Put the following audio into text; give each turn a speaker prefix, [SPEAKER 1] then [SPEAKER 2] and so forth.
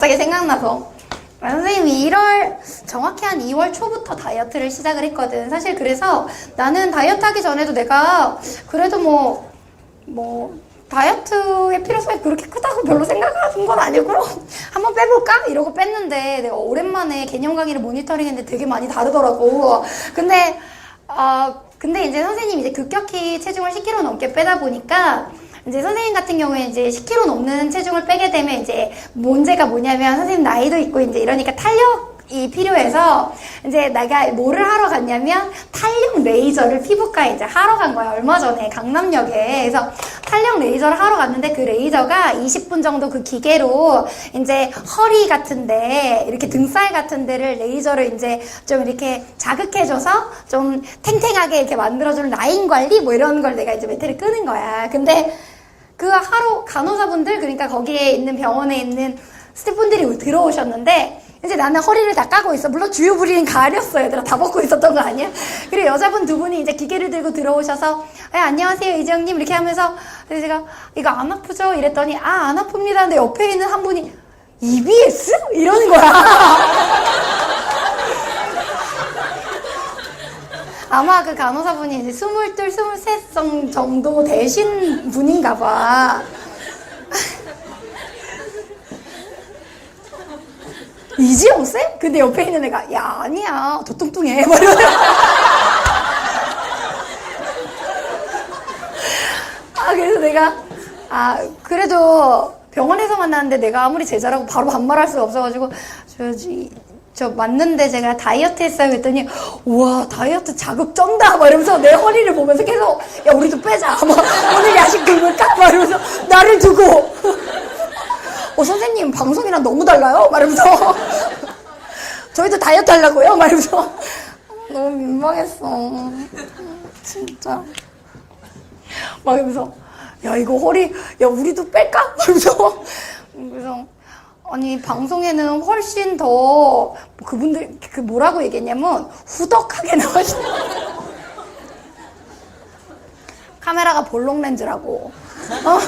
[SPEAKER 1] 갑자기 생각나서 아, 선생님이 1월 정확히 한 2월 초부터 다이어트를 시작을 했거든. 사실 그래서 나는 다이어트 하기 전에도 내가 그래도 뭐 뭐 다이어트의 필요성이 그렇게 크다고 별로 생각하는 건 아니고 한번 빼볼까 이러고 뺐는데 내가 오랜만에 개념 강의를 모니터링 했는데 되게 많이 다르더라고. 근데 아 근데 이제 선생님이 이제 급격히 체중을 10kg 넘게 빼다 보니까 이제 선생님 같은 경우에 이제 10kg 넘는 체중을 빼게 되면 이제 문제가 뭐냐면 선생님 나이도 있고 이제 이러니까 탄력 이 필요해서 이제 내가 뭐를 하러 갔냐면 탄력 레이저를 피부과에 이제 하러 간 거야. 얼마 전에 강남역에. 그래서 탄력 레이저를 하러 갔는데 그 레이저가 20분 정도 그 기계로 이제 허리 같은데 이렇게 등살 같은 데를 레이저를 이제 좀 이렇게 자극해줘서 좀 탱탱하게 이렇게 만들어주는 라인 관리 뭐 이런 걸 내가 이제 멘트를 끄는 거야. 근데 그 하루 간호사분들 그러니까 거기에 있는 병원에 있는 스태프분들이 들어오셨는데 이제 나는 허리를 다 까고 있어. 물론 주요 부리는 가렸어. 얘들아 다 벗고 있었던 거 아니야? 그리고 여자분 두 분이 이제 기계를 들고 들어오셔서 네, 안녕하세요 이재영님 이렇게 하면서 그래서 제가 이거 안 아프죠? 이랬더니 아 안 아픕니다. 근데 옆에 있는 한 분이 EBS? 이러는 거야. 아마 그 간호사분이 이제 스물둘, 스물셋 정- 정도 되신 분인가 봐. 이지영 쌤? 근데 옆에 있는 애가 야 아니야 더 뚱뚱해. 막 이러는 아 그래서 내가 아 그래도 병원에서 만났는데 내가 아무리 제자라고 바로 반말할 수가 없어가지고 저, 저, 저 맞는데 제가 다이어트 했어요. 했더니 우와 다이어트 자극 쩐다. 막 이러면서 내 허리를 보면서 계속 야 우리도 빼자. 막 오늘 야식 굶을까 막 이러면서 나를 두고 어 선생님 방송이랑 너무 달라요? 막 이러면서 저희도 다이어트 하려고요? 막 이러면서 너무 민망했어. 진짜. 막 이러면서 야 이거 허리 야 우리도 뺄까? 이러면서 그래서 아니 방송에는 훨씬 더 그분들 그 뭐라고 얘기했냐면 후덕하게 나오시 카메라가 볼록 렌즈라고 어?